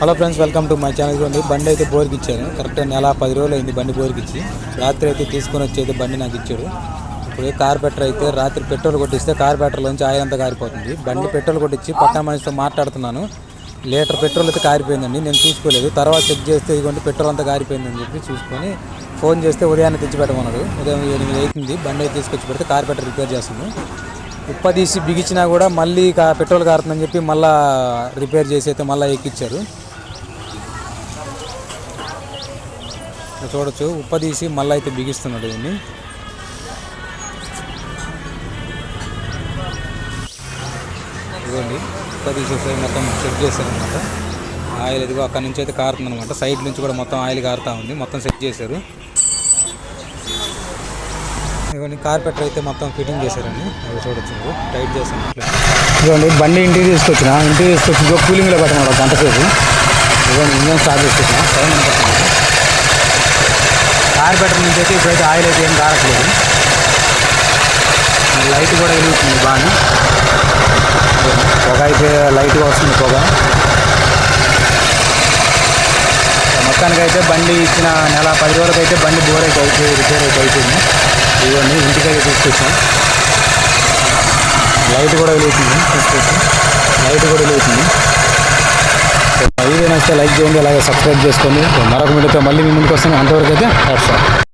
Hello friends welcome to my channel. చూడండి బండి అయితే బోర్కి ఇచ్చాను కరెక్ట్ నెల పది రోజులు అయింది బండి బోర్కి ఇచ్చి. రాత్రి అయితే తీసుకొని వచ్చి అయితే బండి నాకు ఇచ్చాడు. ఇప్పుడు కార్పెటర్ అయితే రాత్రి పెట్రోల్ కొట్టిస్తే కార్పెటర్లోంచి ఆయిల్ అంతా కారిపోతుంది. బండి పెట్రోల్ కొట్టించి పక్కన మనిషితో మాట్లాడుతున్నాను. లీటర్ పెట్రోల్ అయితే కారిపోయిందండి నేను చూసుకోలేదు. తర్వాత చెక్ చేస్తే ఇదిగోండి పెట్రోల్ అంతా కారిపోయిందని చెప్పి చూసుకొని ఫోన్ చేస్తే ఉదయాన్నే తెచ్చి పెట్టమన్నాడు. ఉదయం ఎనిమిది అవుతుంది బండి అయితే తీసుకొచ్చి పెడితే కార్పెటర్ రిపేర్ చేస్తాను ఉప్ప తీసి బిగించినా కూడా మళ్ళీ కా పెట్రోల్ కారుతుందని చెప్పి మళ్ళీ రిపేర్ చేసి అయితే మళ్ళీ ఎక్కిచ్చారు. చూడొచ్చు. ఉప్ప తీసి మళ్ళీ అయితే బిగిస్తున్నాడు దీన్ని. ఇదిగోండి ఉప్ప తీసేసి మొత్తం సెట్ చేశారనమాట ఆయిల్ ఇదిగో అక్కడ నుంచి అయితే కారుతుందనమాట సైడ్ నుంచి కూడా మొత్తం ఆయిల్ కారుతా ఉంది. మొత్తం సెట్ చేశారు. ఇదిగోండి కార్పెటర్ అయితే మొత్తం ఫిట్టింగ్ చేశారండి. అది చూడొచ్చు టైట్ చేస్తాను ఇదిగోండి బండి ఇంటికి తీసుకొచ్చిన. ఇంటికి తీసుకొచ్చి కూలింగ్లో పెట్టమన్నాడు గంట సేపు. ఇదిగోండి ఇంజన్ స్టార్ట్ చేసుకొచ్చిన టైం అనుకుంటున్నాను బెటర్ నుంచి అయితే ఇప్పుడైతే ఆయిల్ అయితే ఏం కారట్లేదు. లైట్ కూడా వెలుగుతుంది బాగా పొగ అయితే లైట్గా వస్తుంది పొగ. మొత్తానికైతే బండి ఇచ్చిన నెల పది రోజులకి అయితే బండి బోర్ అయితే అవుతుంది రిపేర్ అయితే అవుతుంది. ఇవన్నీ ఇంటికైతే తీసుకొచ్చాం. లైట్ కూడా వెలుగుతుంది తీసుకొచ్చి. లైట్ కూడా వెలుగుతుంది. నచ్చితే లైక్ చేయండి అలాగే సబ్స్క్రైబ్ చేసుకోండి మరొక వీడియోతో మళ్ళీ మీ ముందుకు వస్తాను. అంతవరకు అయితే సార్